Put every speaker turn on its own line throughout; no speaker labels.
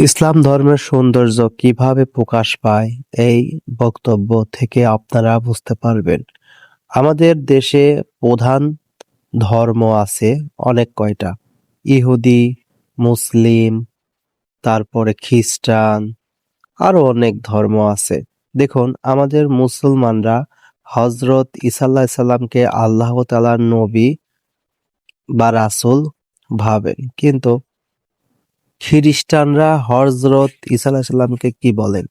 ইসলাম ধর্মের সৌন্দর্য কীভাবে প্রকাশ পায়, এই বক্তব্য থেকে আপনারা বুঝতে পারবেন। আমাদের দেশে প্রধান ধর্ম আছে অনেক কয়টা। ইহুদি, মুসলিম, তারপরে খ্রিস্টান, আরও অনেক ধর্ম আছে। দেখুন, আমাদের মুসলমানরা হজরত ইসাল্লাহ সাল্লামকে আল্লাহ তালার নবী বা রাসুল ভাবেন। কিন্তু খ্রিস্টানরা হজরত আলাহিসাল্লামকে কি বলেন?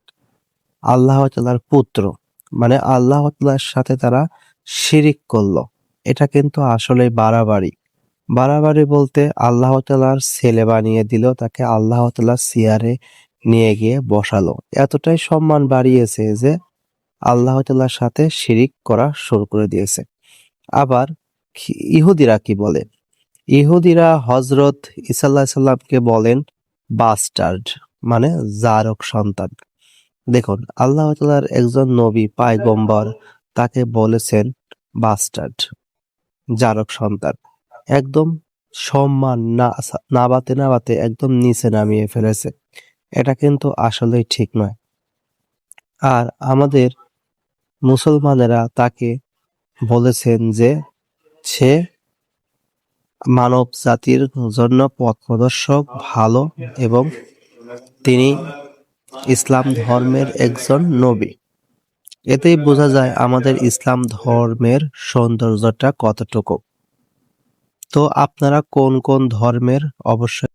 আল্লাহ তালার পুত্র। মানে আল্লাহ তালার সাথে তারা শিরিক করল। এটা কিন্তু আসলে বাড়াবাড়ি। বাড়াবাড়ি বলতে আল্লাহ তালার ছেলে বানিয়ে দিল, তাকে আল্লাহ তালার সিয়ারে নিয়ে গিয়ে বসালো। এতটাই সম্মান বাড়িয়েছে যে আল্লাহ তালার সাথে শিরিক করা শুরু করে দিয়েছে। আবার ইহুদিরা কি বলে? ইহুদিরা হজরত ইসাল্লাহ সাল্লামকে বলেন বাস্টার্ড মানে জারক সন্তান। দেখুন, আল্লাহ তালার একজন নবী, পায়গম্বর, তাকে বলেছেন বাস্টার্ড জারক সন্তান। একদম সম্মান না, নাবাতে নাবাতে একদম নিচে নামিয়ে ফেলেছে। এটা কিন্তু আসলেই ঠিক নয়। আর আমাদের মুসলমানেরা তাকে বলেছেন যে, সে মানব জাতির জন্য পথ প্রদর্শক, ভালো এবং তিনি ইসলাম ধর্মের একজন নবী। এতেই বোঝা যায় আমাদের ইসলাম ধর্মের সৌন্দর্যটা কতটুকু। তো আপনারা কোন কোন ধর্মের অবশ্যই